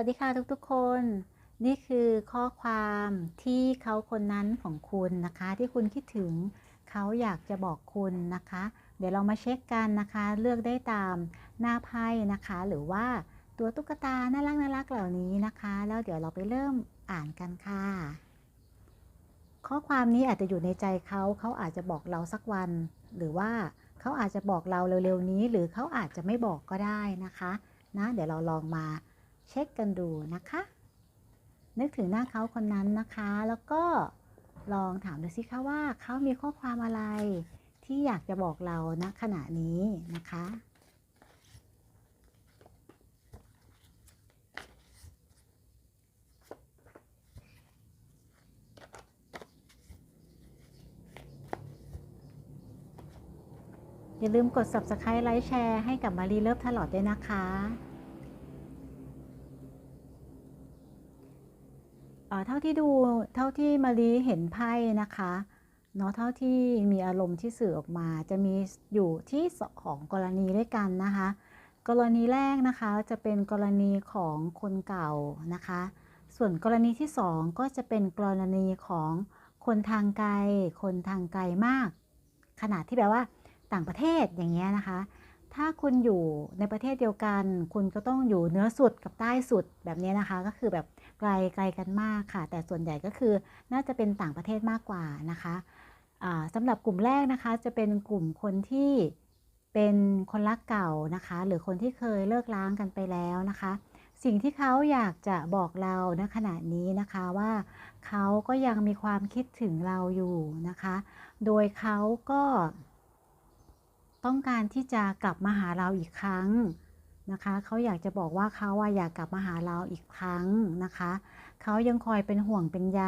วัสดีค่ะทุกๆคน นี่คือข้อความที่เขาคนนั้นของคุณนะคะ ที่คุณคิดถึงเขาอยากจะบอกคุณนะคะ เดี๋ยวเรามาเช็คกันนะคะ เลือกได้ตามหน้าไพ่นะคะ หรือว่าตัวตุ๊กตาน่ารักน่ารักเหล่านี้นะคะ แล้วเดี๋ยวเราไปเริ่มอ่านกันค่ะ ข้อความนี้อาจจะอยู่ในใจเขาเขาอาจจะบอกเราสักวัน หรือว่าเขาอาจจะบอกเราเร็วๆนี้ หรือเขาอาจจะไม่บอกก็ได้นะคะนะเดี๋ยวเราลองมา เช็คกันดูนะคะ นึกถึงหน้าเขาคนนั้นนะคะ แล้วก็ลองถามดูสิคะว่าเขามีข้อความอะไร ที่อยากจะบอกเราณขณะนี้นะคะอย่าลืมกด subscribe ไลค์แชร์ให้กับมารีเลิฟตลอดด้วยนะคะ เท่าที่ดูเท่าที่มารีเห็นไพ่นะคะเนาะเท่าที่มีอารมณ์ที่สื่อออกมา จะมีอยู่ที่สองกรณีด้วยกันนะคะ กรณีแรกนะคะจะเป็นกรณีของคนเก่านะคะ ส่วนกรณีที่สองก็จะเป็นกรณีของคนทางไกล คนทางไกลมาก ขนาดที่แบบว่าต่างประเทศอย่างเงี้ยนะคะ ถ้าคุณอยู่ในประเทศเดียวกัน คุณก็ต้องอยู่เหนือสุดกับใต้สุดแบบนี้นะคะ ก็คือแบบ ไกลไกลกันมากค่ะ แต่ส่วนใหญ่ก็คือน่าจะเป็นต่างประเทศมากกว่านะคะะสำหรับกลุ่มแรกนะคะจะเป็นกลุ่มคนที่เป็นคนรักเก่านะคะ หรือคนที่เคยเลิกล้างกันไปแล้วนะคะ สิ่งที่เขาอยากจะบอกเราณขณะนี้นะคะว่าเขาก็ยังมีความคิดถึงเราอยู่นะคะ โดยเขาก็ ต้องการที่จะกลับมาหาเราอีกครั้ง นะคะเขาอยากจะบอกว่าเขาอยากกลับมาหาเราอีกครั้งนะคะเขายังคอยเป็นห่วงเป็นใย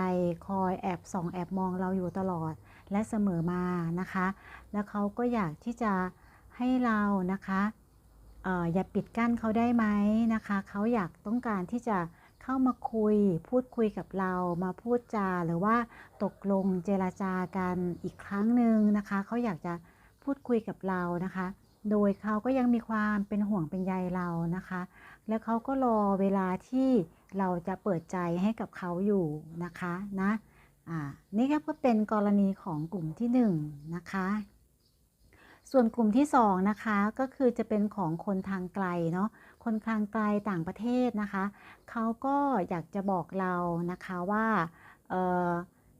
คอยแอบส่องแอบมองเราอยู่ตลอดและเสมอมานะคะ แล้วเขาก็อยากที่จะให้เรานะคะอออย่าปิดกั้นเขาได้ไหมนะคะเขาอยากต้องการที่จะเข้ามาคุยพูดคุยกับเรามาพูดจาหรือว่าตกลงเจรจากันอีกครั้งหนึ่งนะคะเขาอยากจะพูดคุยกับเรานะคะ โดยเขาก็ยังมีความเป็นห่วงเป็นใยเรานะคะ แล้วเขาก็รอเวลาที่เราจะเปิดใจให้กับเขาอยู่นะคะนะอ่านี่ก็เป็นกรณีของกลุ่มที่1นนะคะ ส่วนกลุ่มที่2นะคะก็คือจะเป็นของคนทางไกลเนาะคนทางไกลต่างประเทศนะคะเขาก็อยากจะบอกเรานะคะว่าเออ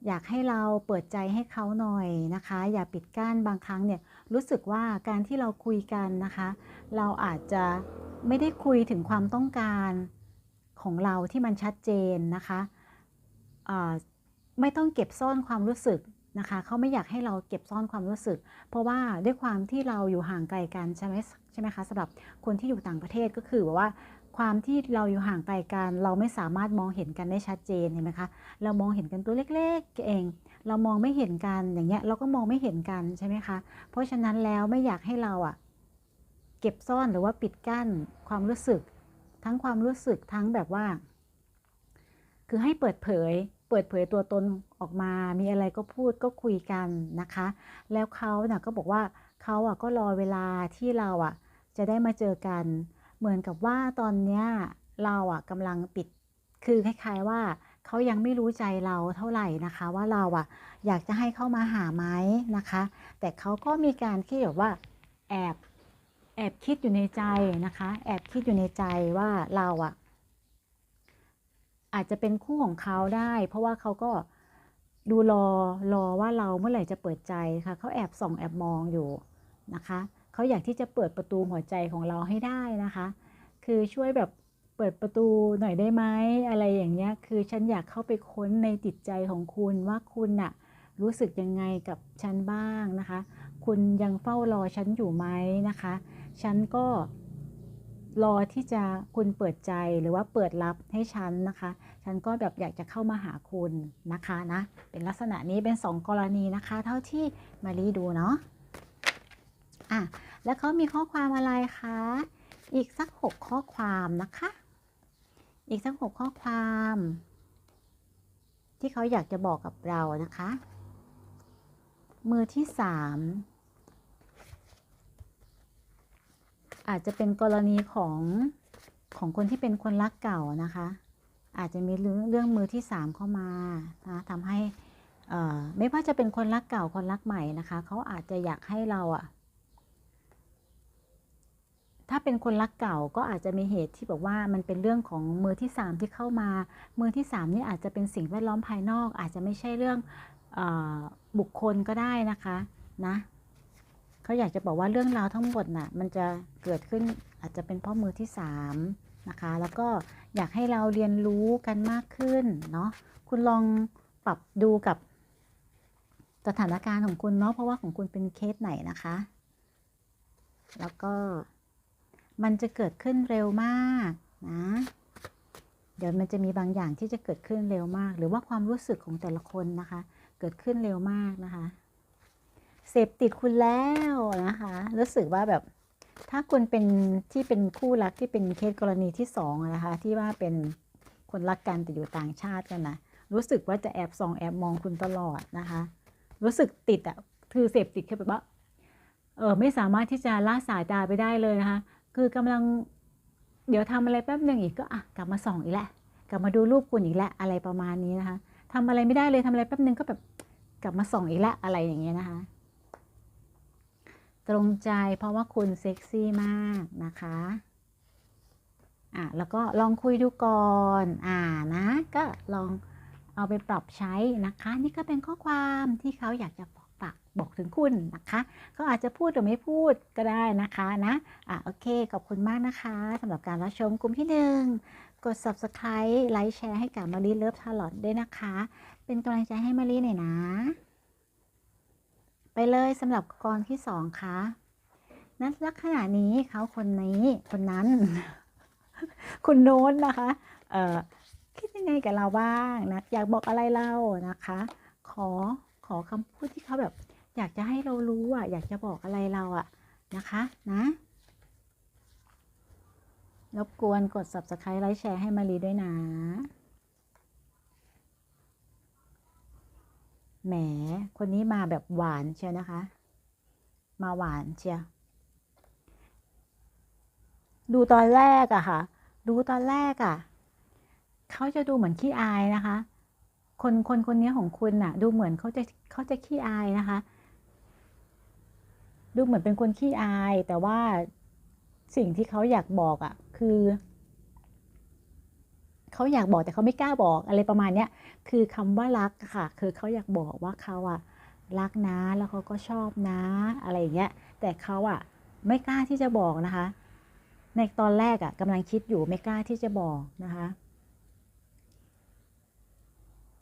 อยากให้เราเปิดใจให้เขาหน่อยนะคะ อย่าปิดกั้นบางครั้งเนี่ยรู้สึกว่าการที่เราคุยกันนะคะ เราอาจจะไม่ได้คุยถึงความต้องการของเราที่มันชัดเจนนะคะไม่ต้องเก็บซ่อนความรู้สึกนะคะเขาไม่อยากให้เราเก็บซ่อนความรู้สึก เพราะว่าด้วยความที่เราอยู่ห่างไกลกันใช่ไหมใช่ไหมคะสำหรับคนที่อยู่ต่างประเทศก็คือแบบว่า ความที่เราอยู่ห่างไกลกัน เราไม่สามารถมองเห็นกันได้ชัดเจนเห็นไหมคะ เรามองเห็นกันตัวเล็กๆเอง เรามองไม่เห็นกันอย่างเงี้ยเราก็มองไม่เห็นกันใช่ไหมคะ เพราะฉะนั้นแล้วไม่อยากให้เราอะเก็บซ่อนหรือว่าปิดกั้นความรู้สึก ทั้งความรู้สึกทั้งแบบว่า คือให้เปิดเผย เปิดเผยตัวตนออกมา มีอะไรก็พูดก็คุยกันนะคะ แล้วเขาเนะ่ยก็บอกว่าเขาอะก็รอเวลาที่เราอะจะได้มาเจอกัน เหมือนกับว่าตอนนี้เราอะกำลังปิดคือคล้าย ๆว่าเขายังไม่รู้ใจเราเท่าไหร่นะคะ ว่าเราอะอยากจะให้เข้ามาหาไหมนะคะ แต่เขาก็มีการคิดแบบว่าแอบแอบคิดอยู่ในใจนะคะ แอบคิดอยู่ในใจว่าเราอะ อาจจะเป็นคู่ของเขาได้ เพราะว่าเขาก็ดูรอรอว่าเราเมื่อไหร่จะเปิดใจค่ะเขาแอบส่องแอบมองอยู่นะคะ เขาอยากที่จะเปิดประตูหัวใจของเราให้ได้นะคะ คือช่วยแบบเปิดประตูหน่อยได้ไหมอะไรอย่างเงี้ย คือฉันอยากเข้าไปค้นในจิตใจของคุณว่าคุณน่ะรู้สึกยังไงกับฉันบ้างนะคะ คุณยังเฝ้ารอฉันอยู่ไหมนะคะ ฉันก็รอที่จะคุณเปิดใจหรือว่าเปิดรับให้ฉันนะคะ ฉันก็แบบอยากจะเข้ามาหาคุณนะคะนะ เป็นลักษณะนี้เป็น 2 กรณีนะคะ เท่าที่มารีดูเนาะ อะแล้วเขามีข้อความอะไรคะ อีกสักหกข้อความนะคะ อีกสักหกข้อความ ที่เขาอยากจะบอกกับเรานะคะ มือที่สามอาจจะเป็นกรณีของของคนที่เป็นคนรักเก่านะคะ อาจจะมีเรื่องเรื่องมือที่สามเข้ามานะทำให้ไม่ว่าจะเป็นคนรักเก่าคนรักใหม่นะคะ เขาอาจจะอยากให้เราอะ ถ้าเป็นคนรักเก่าก็อาจจะมีเหตุที่บอกว่ามันเป็นเรื่องของมือที่สามที่เข้ามา มือที่สามนี่อาจจะเป็นสิ่งแวดล้อมภายนอก อาจจะไม่ใช่เรื่องอบุคคลก็ได้นะคะนะเขาอยากจะบอกว่าเรื่องราวทั้งหมดน่ะมันจะเกิดขึ้นอาจจะเป็นเพราะมือที่สามนะคะแล้วก็อยากให้เราเรียนรู้กันมากขึ้นเนาะคุณลองปรับดูกับสถานการณ์ของคุณเนาะเพราะว่าของคุณเป็นเคสไหนนะคะ แล้วก็ มันจะเกิดขึ้นเร็วมากนะ เดี๋ยวมันจะมีบางอย่างที่จะเกิดขึ้นเร็วมาก หรือว่าความรู้สึกของแต่ละคนนะคะ เกิดขึ้นเร็วมากนะคะ เสพติดคุณแล้วนะคะ รู้สึกว่าแบบถ้าคุณเป็นที่เป็นคู่รักที่เป็นเคสกรณีที่สองนะคะ ที่ว่าเป็นคนรักกันแต่อยู่ต่างชาติกันนะรู้สึกว่าจะแอบส่องแอบมองคุณตลอดนะคะ รู้สึกติดอะคือเสพติดคือแบบว่าเออไม่สามารถที่จะละสายตาไปได้เลยนะคะ คือกำลังเดี๋ยวทำอะไรแป๊บหนึ่งอีกก็อะกลับมาส่องอีกแล้วกลับมาดูรูปคุณอีกแล้วอะไรประมาณนี้นะคะทำอะไรไม่ได้เลยทำอะไรแป๊บหนึ่งก็แบบกลับมาส่องอีกแล้วอะไรอย่างเงี้ยนะคะ ตรงใจเพราะว่าคุณเซ็กซี่มากนะคะอะแล้วก็ลองคุยดูก่อนอ่านะ ก็ลองเอาไปปรับใช้นะคะ นี่ก็เป็นข้อความที่เขาอยากจะ บอกถึงคุณนะคะเขาอาจจะพูดหรือไม่พูดก็ได้นะคะนะอะโอเคขอบคุณมากนะคะสำหรับการรับชมกลุ่มที่หนึ่งกด subscribe ไลค์แชร์ให้กับมารีเลิฟทาร์ลอตด้วยนะคะ เป็นกำลังใจให้มารีหน่อยนะ ไปเลยสำหรับกรที่สองค่ะนักลักษณะนี้เขาคนนี้คนนั้นคุณโน้นนะคะเอ่อคิดยังไงกับเราบ้างนะ อยากบอกอะไรเรานะคะ ขอขอคำพูดที่เขาแบบ อยากจะให้เรารู้อะ อยากจะบอกอะไรเราอะนะคะนะรบกวนกด subscribe ไลค์แชร์ให้มารีด้วยนะ แหม คนนี้มาแบบหวานเชียวนะคะ มาหวานเชียวดูตอนแรกอะค่ะ ดูตอนแรกอะเขาจะดูเหมือนขี้อายนะคะ คนคนคนนี้ของคุณน่ะ ดูเหมือนเขาจะเขาจะขี้อายนะคะ ดูเหมือนเป็นคนขี้อาย แต่ว่าสิ่งที่เขาอยากบอกอะคือเขาอยากบอกแต่เขาไม่กล้าบอกอะไรประมาณเนี้ยคือคำว่ารักค่ะ คือเขาอยากบอกว่าเขาอะรักนะแล้วเขาก็ชอบนะอะไรอย่างเงี้ยแต่เขาอะไม่กล้าที่จะบอกนะคะ ในตอนแรกอะกำลังคิดอยู่ไม่กล้าที่จะบอกนะคะ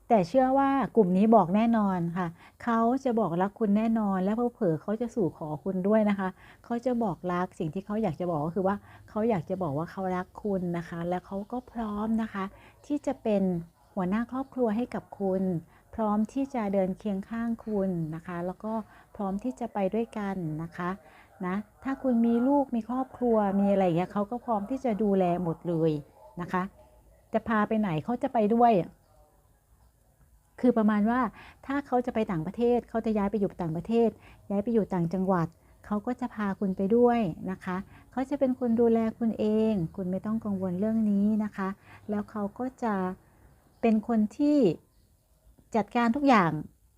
แต่เชื่อว่ากลุ่มนี้บอกแน่นอนค่ะ เขาจะบอกรักคุณแน่นอน และเผลอเขาจะสู่ขอคุณด้วยนะคะ เขาจะบอกรักสิ่งที่เขาอยากจะบอกก็คือว่าเขาอยากจะบอกว่าเขารักคุณนะคะ และเขาก็พร้อมนะคะ ที่จะเป็นหัวหน้าครอบครัวให้กับคุณ พร้อมที่จะเดินเคียงข้างคุณนะคะ แล้วก็พร้อมที่จะไปด้วยกันนะคะนะถ้าคุณมีลูกมีครอบครัวมีอะไรอย่างเงี้ยเขาก็พร้อมที่จะดูแลหมดเลยนะคะ จะพาไปไหนเขาจะไปด้วย คือประมาณว่าถ้าเขาจะไปต่างประเทศเขาจะย้ายไปอยู่ต่างประเทศ ย้ายไปอยู่ต่างจังหวัดเขาก็จะพาคุณไปด้วยนะคะเขาจะเป็นคนดูแลคุณเอง คุณไม่ต้องกังวลเรื่องนี้นะคะ แล้วเขาก็จะเป็นคนที่จัดการทุกอย่าง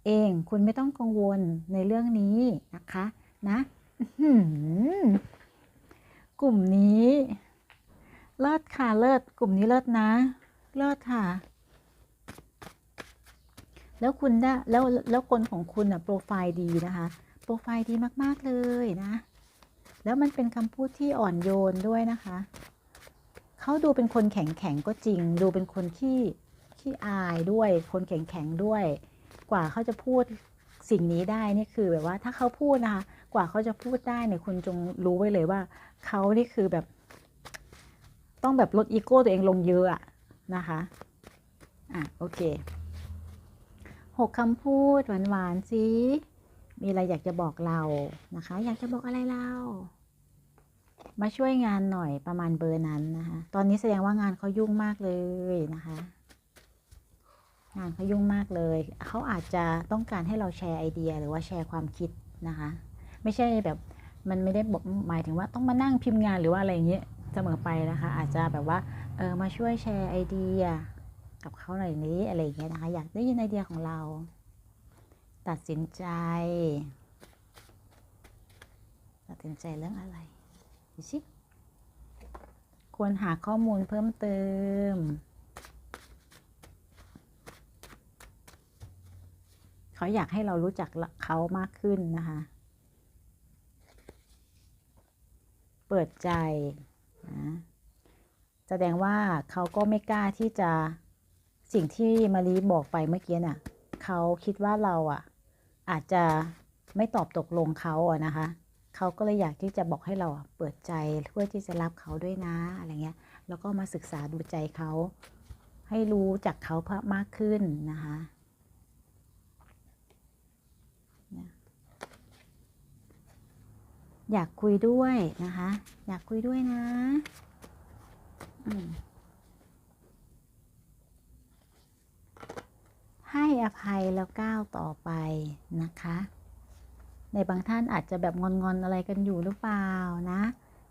เอง คุณไม่ต้องกังวลในเรื่องนี้นะคะนะกลุ่มนี้ เลิศค่ะเลิศกลุ่มนี้เลิศนะ เลิศค่ะ แล้วคุณได้แล้วแล้วคนของคุณอะโปรไฟล์ดีนะคะ โปรไฟล์ดีมากๆเลยนะ แล้วมันเป็นคำพูดที่อ่อนโยนด้วยนะคะ เขาดูเป็นคนแข็งแข็งก็จริง ดูเป็นคนขี้ขี้อายด้วย คนแข็งแข็งด้วย กว่าเขาจะพูดสิ่งนี้ได้นี่คือแบบว่าถ้าเขาพูดนะคะ กว่าเขาจะพูดได้เนี่ยคุณจงรู้ไว้เลยว่าเขานี่คือแบบ ต้องแบบลดอีโก้ตัวเองลงเยอะอะนะคะ อะโอเค หกคำพูดหวานๆสิมีอะไรอยากจะบอกเรานะคะ อยากจะบอกอะไรเรา มาช่วยงานหน่อยประมาณเบอร์นั้นนะคะ ตอนนี้แสดงว่างานเขายุ่งมากเลยนะคะ งานเขายุ่งมากเลย เขาอาจจะต้องการให้เราแชร์ไอเดียหรือว่าแชร์ความคิดนะคะ ไม่ใช่แบบมันไม่ได้บอกหมายถึงว่าต้องมานั่งพิมพ์งานหรือว่าอะไรอย่างเงี้ยเสมอไปนะคะ อาจจะแบบว่าเออมาช่วยแชร์ไอเดีย กับเขาหน่อยนี้อะไรอย่างเงี้ยนะคะอยากได้ยินไอเดียของเรา ตัดสินใจ ตัดสินใจเรื่องอะไรดูสิควรหาข้อมูลเพิ่มเติม เขาอยากให้เรารู้จักเขามากขึ้นนะคะ เปิดใจนะแสดงว่าเขาก็ไม่กล้าที่จะ สิ่งที่มารีบอกไปเมื่อกี้น่ะเขาคิดว่าเราอะ อาจจะไม่ตอบตกลงเขาอะนะคะเขาก็เลยอยากที่จะบอกให้เราเปิดใจเพื่อที่จะรับเขาด้วยนะอะไรเงี้ย แล้วก็มาศึกษาดูใจเขา ให้รู้จักเขาเพิ่มมากขึ้นนะคะอยากคุยด้วยนะคะ อยากคุยด้วยนะ อืม ให้อภัยแล้วก้าวต่อไปนะคะ ในบางท่านอาจจะแบบงอนๆอะไรกันอยู่หรือเปล่านะ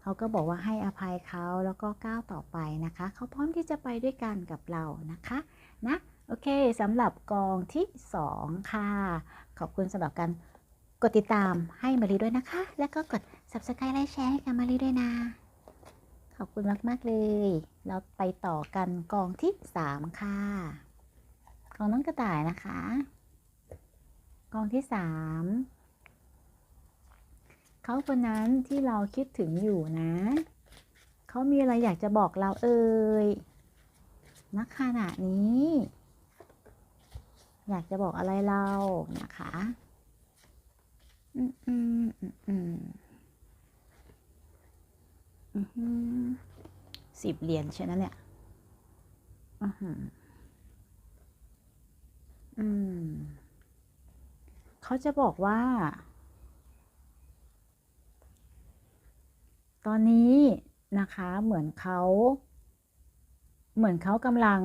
เขาก็บอกว่าให้อภัยเขาแล้วก็ก้าวต่อไปนะคะ เขาพร้อมที่จะไปด้วยกันกับเรานะคะ นะโอเคสำหรับกองที่ 2 ค่ะ ขอบคุณสำหรับการกดติดตามให้มารีด้วยนะคะ แล้วก็กด subscribe ไลค์แชร์ให้กับมารีด้วยนะ ขอบคุณมาก ๆ เลย เราไปต่อกันกองที่ 3 ค่ะ กองน้องกระต่ายนะคะ กองที่3เขาคนนั้นที่เราคิดถึงอยู่นะ เขามีอะไรอยากจะบอกเราเอ่ยณขณะนี้ อยากจะบอกอะไรเรานะคะอืมอืมอืมอืมอืมสิบเหรียญใช่ไหมเนี่ยอือหืออืม เขาจะบอกว่า ตอนนี้นะคะเหมือนเขาเหมือนเขากำลัง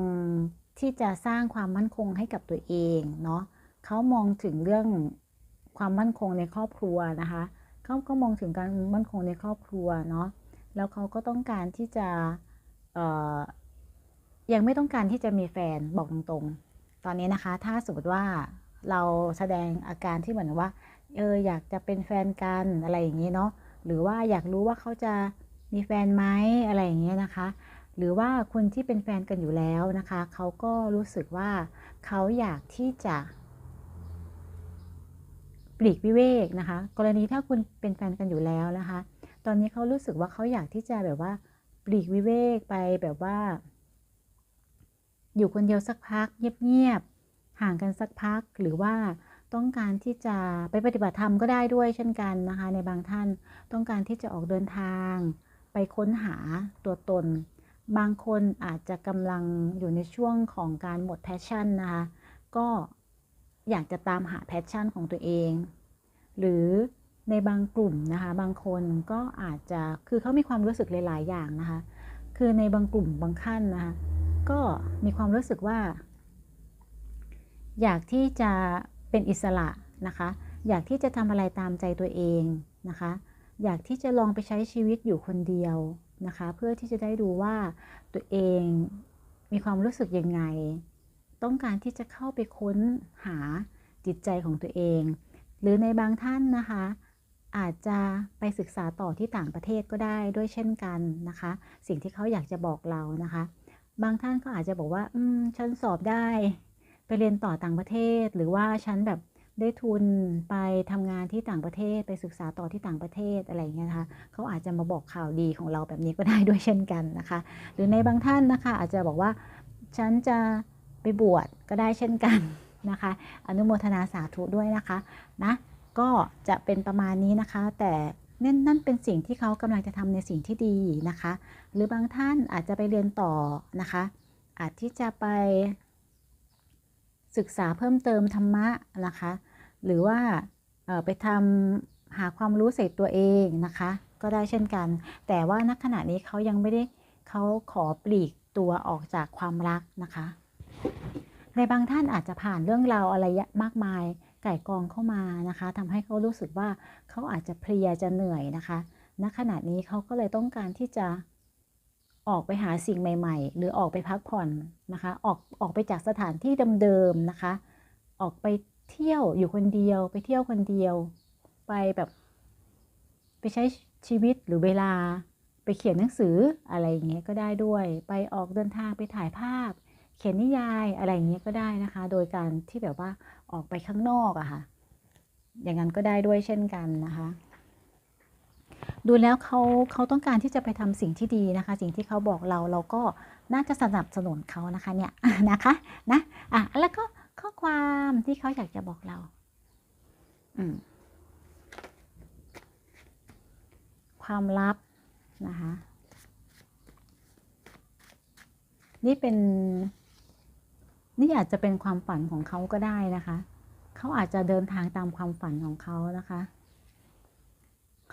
ที่จะสร้างความมั่นคงให้กับตัวเองเนาะเขามองถึงเรื่องความมั่นคงในครอบครัวนะคะเขาก็มองถึงการมั่นคงในครอบครัวเนาะแล้วเขาก็ต้องการที่จะยังไม่ต้องการที่จะมีแฟนบอกตรงๆ ตอนนี้นะคะ ถ้าสมมติว่า เราแสดงอาการที่เหมือนว่า เอออยากจะเป็นแฟนกันอะไรอย่างนี้เนาะหรือว่าอยากรู้ว่าเขาจะมีแฟนไหมอะไรอย่างเงี้ยนะคะ หรือว่าคนที่เป็นแฟนกันอยู่แล้วนะคะเขาก็รู้สึกว่าเขาอยากที่จะปลีกวิเวกนะคะ กรณีถ้าคุณเป็นแฟนกันอยู่แล้วนะคะ ตอนนี้เขารู้สึกว่าเขาอยากที่จะแบบว่าปลีกวิเวกไปแบบว่า อยู่คนเดียวสักพักเงียบๆ ห่างกันสักพักหรือว่าต้องการที่จะไปปฏิบัติธรรมก็ได้ด้วยเช่นกันนะคะ ในบางท่านต้องการที่จะออกเดินทาง ไปค้นหาตัวตน บางคนอาจจะกำลังอยู่ในช่วงของการหมดแพชชั่นนะคะ ก็อยากจะตามหาแพชชั่นของตัวเอง หรือในบางกลุ่มนะคะ บางคนก็อาจจะคือเขามีความรู้สึกหลาย ๆ อย่างนะคะ คือในบางกลุ่มบางขั้นนะคะ ก็มีความรู้สึกว่า อยากที่จะเป็นอิสระนะคะ อยากที่จะทำอะไรตามใจตัวเองนะคะ อยากที่จะลองไปใช้ชีวิตอยู่คนเดียวนะคะ เพื่อที่จะได้ดูว่าตัวเองมีความรู้สึกยังไง ต้องการที่จะเข้าไปค้นหาจิตใจของตัวเอง หรือในบางท่านนะคะ อาจจะไปศึกษาต่อที่ต่างประเทศก็ได้ด้วยเช่นกันนะคะ สิ่งที่เขาอยากจะบอกเรานะคะ บางท่านก็อาจจะบอกว่า อืม ฉันสอบได้ ไปเรียนต่อต่างประเทศ หรือว่าฉันแบบได้ทุนไปทำงานที่ต่างประเทศ ไปศึกษาต่อที่ต่างประเทศอะไรอย่างเงี้ยนะคะเขาอาจจะมาบอกข่าวดีของเราแบบนี้ก็ได้ด้วยเช่นกันนะคะ หรือในบางท่านนะคะ อาจจะบอกว่าฉันจะไปบวชก็ได้เช่นกันนะคะ อนุโมทนาสาธุด้วยนะคะนะก็จะเป็นประมาณนี้นะคะ แต่นั่นนั่นเป็นสิ่งที่เขากำลังจะทำในสิ่งที่ดีนะคะ หรือบางท่านอาจจะไปเรียนต่อนะคะ อาจที่จะไป ศึกษาเพิ่มเติมธรรมะนะคะ หรือว่าไปทำหาความรู้เสร็จตัวเองนะคะ ก็ได้เช่นกัน แต่ว่าณขณะนี้เขายังไม่ได้เขาขอปลีกตัวออกจากความรักนะคะ ในบางท่านอาจจะผ่านเรื่องราวอะไรมากมายไก่กองเข้ามานะคะทำให้เขารู้สึกว่าเขาอาจจะเพลียจะเหนื่อยนะคะณขณะนี้เขาก็เลยต้องการที่จะ ออกไปหาสิ่งใหม่ ๆ หรือออกไปพักผ่อนนะคะ ออกออกไปจากสถานที่เดิมๆนะคะ ออกไปเที่ยวอยู่คนเดียว ไปเที่ยวคนเดียว ไปแบบไปใช้ชีวิตหรือเวลาไปเขียนหนังสืออะไรอย่างเงี้ยก็ได้ด้วย ไปออกเดินทางไปถ่ายภาพ เขียนนิยายอะไรอย่างเงี้ยก็ได้นะคะ โดยการที่แบบว่าออกไปข้างนอกอะค่ะ อย่างนั้นก็ได้ด้วยเช่นกันนะคะ ดูแล้วเขาเขาต้องการที่จะไปทำสิ่งที่ดีนะคะ สิ่งที่เขาบอกเราเราก็น่าจะสนับสนุนเขานะคะเนี่ยนะคะนะอะแล้วก็ข้อความที่เขาอยากจะบอกเรา อืมความลับนะคะนี่เป็น นี่อาจจะเป็นความฝันของเขาก็ได้นะคะ เขาอาจจะเดินทางตามความฝันของเขานะคะ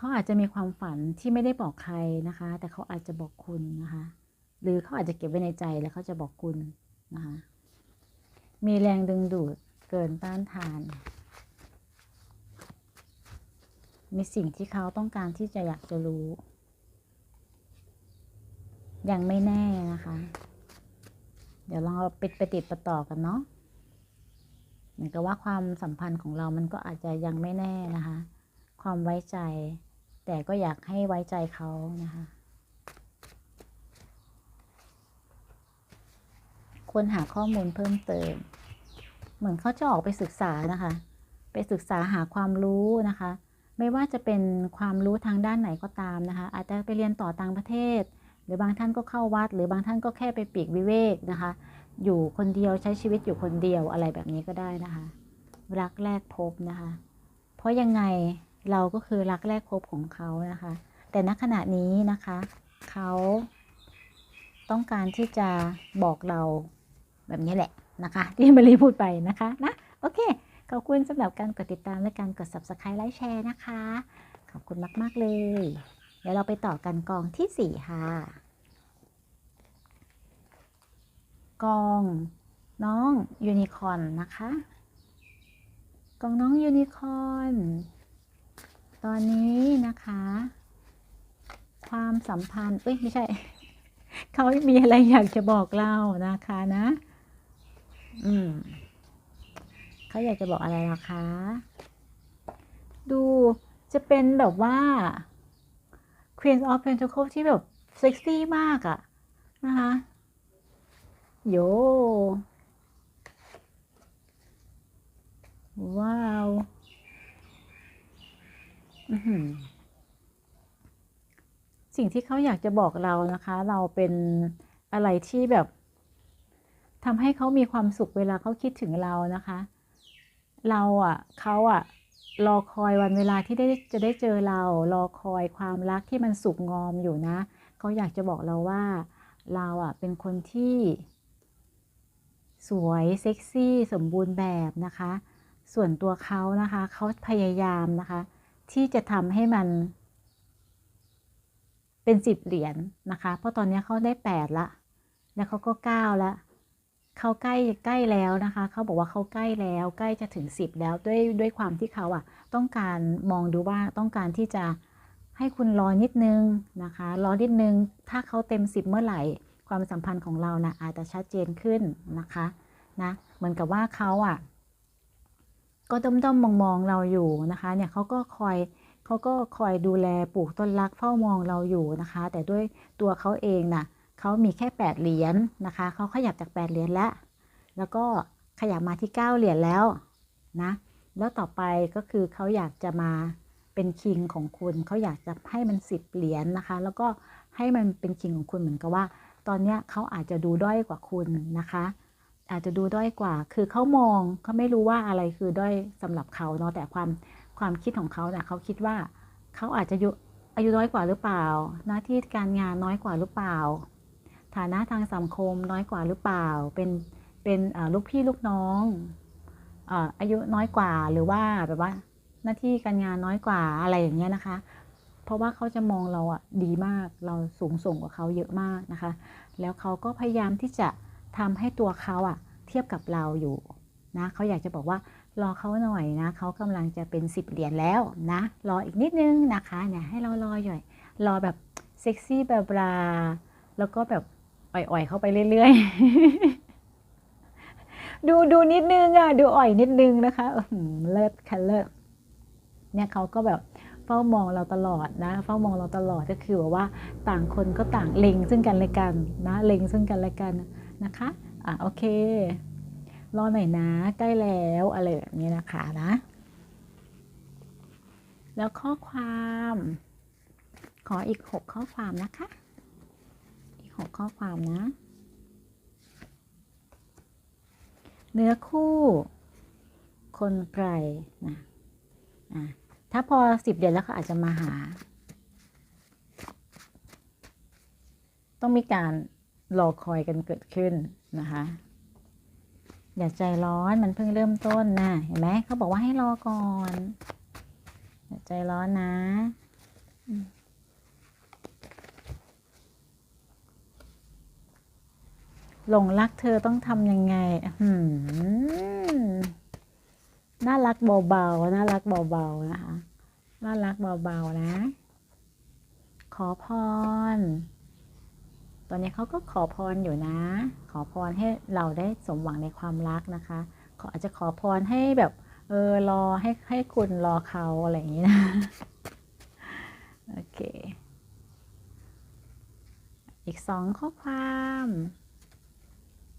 เขาอาจจะมีความฝันที่ไม่ได้บอกใครนะคะ แต่เขาอาจจะบอกคุณนะคะ หรือเขาอาจจะเก็บไว้ในใจแล้วเขาจะบอกคุณนะคะ มีแรงดึงดูดเกินต้านทาน มีสิ่งที่เขาต้องการที่จะอยากจะรู้ ยังไม่แน่นะคะ เดี๋ยวลองเอาไปไปติดประต่อกันเนาะเหมือนกับว่าความสัมพันธ์ของเรามันก็อาจจะยังไม่แน่นะคะ ความไว้ใจ แต่ก็อยากให้ไว้ใจเขานะคะ ควรหาข้อมูลเพิ่มเติม เหมือนเขาจะออกไปศึกษานะคะ ไปศึกษาหาความรู้นะคะ ไม่ว่าจะเป็นความรู้ทางด้านไหนก็ตามนะคะ อาจจะไปเรียนต่อต่างประเทศ หรือบางท่านก็เข้าวัด หรือบางท่านก็แค่ไปปีกวิเวกนะคะ อยู่คนเดียวใช้ชีวิตอยู่คนเดียวอะไรแบบนี้ก็ได้นะคะ รักแรกพบนะคะ เพราะยังไง เราก็คือรักแรกพบของเขานะคะ แต่ณขณะนี้นะคะ เขาต้องการที่จะบอกเราแบบนี้แหละนะคะ ที่มารีพูดไปนะคะนะโอเค ขอบคุณสำหรับการกดติดตามและการกด subscribe ไลค์แชร์นะคะ ขอบคุณมาก ๆ เลย เดี๋ยวเราไปต่อกันกองที่ 4 ค่ะ กองน้องยูนิคอนนะคะ กองน้องยูนิคอน ตอนนี้นะคะ ความสัมพันธ์เอ้ยไม่ใช่ เขามีอะไรอยากจะบอกเรานะคะนะ อืมเขาอยากจะบอกอะไรล่ะคะ ดูจะเป็นแบบว่า Queen of Pentacles ที่แบบเซ็กซี่มากอะนะคะโยว้าว สิ่งที่เขาอยากจะบอกเรานะคะ เราเป็นอะไรที่แบบทำให้เขามีความสุขเวลาเขาคิดถึงเรานะคะ เราอะเขาอะรอคอยวันเวลาที่ได้จะได้เจอเรา รอคอยความรักที่มันสุกงอมอยู่นะเขาอยากจะบอกเราว่า เราอะเป็นคนที่ สวยเซ็กซี่ สมบูรณ์แบบนะคะ ส่วนตัวเขานะคะเขาพยายามนะคะ ที่จะทำให้มัน เป็นสิบเหรียญนะคะ เพราะตอนนี้เขาได้แปดละ แล้วเขาก็เก้าละเขาใกล้ใกล้แล้วนะคะ เขาบอกว่าเขาใกล้แล้วใกล้จะถึงสิบแล้วด้วยด้วยความที่เขาอะต้องการมองดูว่าต้องการที่จะให้คุณรอนิดนึงนะคะ รอนิดนึง ถ้าเขาเต็มสิบเมื่อไหร่ ความสัมพันธ์ของเรานะอาจจะชัดเจนขึ้นนะคะนะเหมือนกับว่าเขาอะ ก็ด้อมด้อมมองมองเราอยู่นะคะ เนี่ยเขาก็คอยเขาก็คอยดูแลปลูกต้นรักเฝ้ามองเราอยู่นะคะ แต่ด้วยตัวเขาเองนะ่ะเขามีแค่ 8 เหรียญนนะคะเขาขยับจาก 8 เหรียญแล้ว แล้วก็ขยับมาที่ 9 เหรียญแล้วนะแล้วต่อไปก็คือเขาอยากจะมาเป็นคิงของคุณเขาอยากจะให้มัน 10 เหรียญนนะคะ แล้วก็ให้มันเป็นคิงของคุณเหมือนกับว่า ตอนนี้เขาอาจจะดูด้อยกว่าคุณนะคะ อาจจะดูด้อยกว่า คือเขามองเขาไม่รู้ว่าอะไรคือด้อยสำหรับเขาเนาะแต่ความความคิดของเขาเนี่ยเขาคิดว่าเขาอาจจะอายุน้อยกว่าหรือเปล่า หน้าที่การงานน้อยกว่าหรือเปล่า ฐานะทางสังคมน้อยกว่าหรือเปล่า เป็นเป็นลูกพี่ลูกน้องอายุน้อยกว่าหรือว่าแบบว่าหน้าที่การงานน้อยกว่าอะไรอย่างเงี้ยนะคะ เพราะว่าเขาจะมองเราอะดีมากเราสูงส่งกว่าเขาเยอะมากนะคะ แล้วเขาก็พยายามที่จะ ทำให้ตัวเขาอะเทียบกับเราอยู่นะเขาอยากจะบอกว่ารอเขาหน่อยนะเขากำลังจะเป็นสิบเหรียญแล้วนะรออีกนิดนึงนะคะเนี่ยให้เรารอหน่อยรอแบบเซ็กซี่แบบราแล้วก็แบบอ่อยๆเข้าไปเรื่อยๆ ดูดูนิดนึงอะดูอ่อยนิดนึงนะคะเลิศค่ะเลิศเนี่ยเขาก็แบบเฝ้ามองเราตลอดนะเฝ้ามองเราตลอดก็คือแบบว่าต่างคนก็ต่างเล็งซึ่งกันและกันนะเล็งซึ่งกันและกัน นะคะอะโอเค รอหน่อยนะใกล้แล้วอะไรแบบนี้นะคะนะ แล้วข้อความขออีกหกข้อความนะคะ อีกหกข้อความนะ เนื้อคู่ คนไกลนะอะถ้าพอสิบเดือนแล้วเขาอาจจะมาหา ต้องมีการ รอคอยกันเกิดขึ้นนะคะ อย่าใจร้อนมันเพิ่งเริ่มต้นนะเห็นไหมเขาบอกว่าให้รอก่อน อย่าใจร้อนนะหลงรักเธอต้องทำยังไงน่ารักเบาๆ น่ารักเบาๆ นะคะ น่ารักเบาๆ นะ ขอพร ตอนนี้เขาก็ขอพรอยู่นะ ขอพรให้เราได้สมหวังในความรักนะคะ ขออาจจะขอพรให้แบบเออรอให้ให้คุณรอเขาอะไรอย่างนี้นะ โอเค อีกสองข้อความ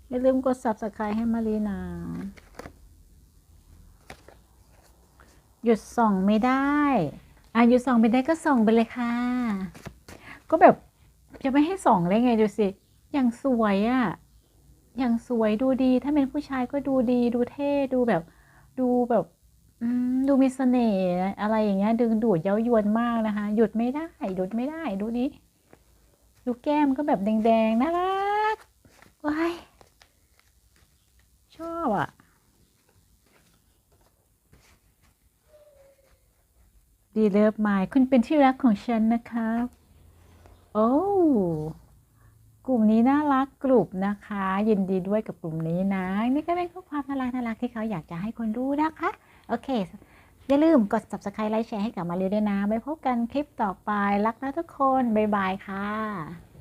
อย่าลืมกด subscribe ให้มารีนะหยุดส่องไม่ได้ อะหยุดส่องไม่ได้ก็ส่องไปเลยค่ะ ก็แบบ จะไม่ให้ส่องได้ไงดูสิ อย่างสวยอะ่ะ อย่างสวยดูดี ถ้าเป็นผู้ชายก็ดูดี ดูเท่ ดูแบบ ดูแบบดูมีเสน่ห์อะไรอย่างเงี้ย ดึงดูดเย้ายวนมากนะคะ หยุดไม่ได้ หยุดไม่ได้ ดูดิดูแก้มก็แบบแดงๆน่ารักว้ายชอบอะดีเลิฟมายคุณเป็นที่รักของฉันนะครับ โอ้กลุ่มนี้น่ารักกลุ่มนะคะ ยินดีด้วยกับกลุ่มนี้นะนี่ก็เป็นข้อความน่ารักน่ารักที่เขาอยากจะให้คนดูนะคะ โอเค อย่าลืมกด subscribe ไลค์แชร์ให้กับมาเรียด้วยนะ ไปพบกันคลิปต่อไปรักนะทุกคน บ๊ายบายค่ะ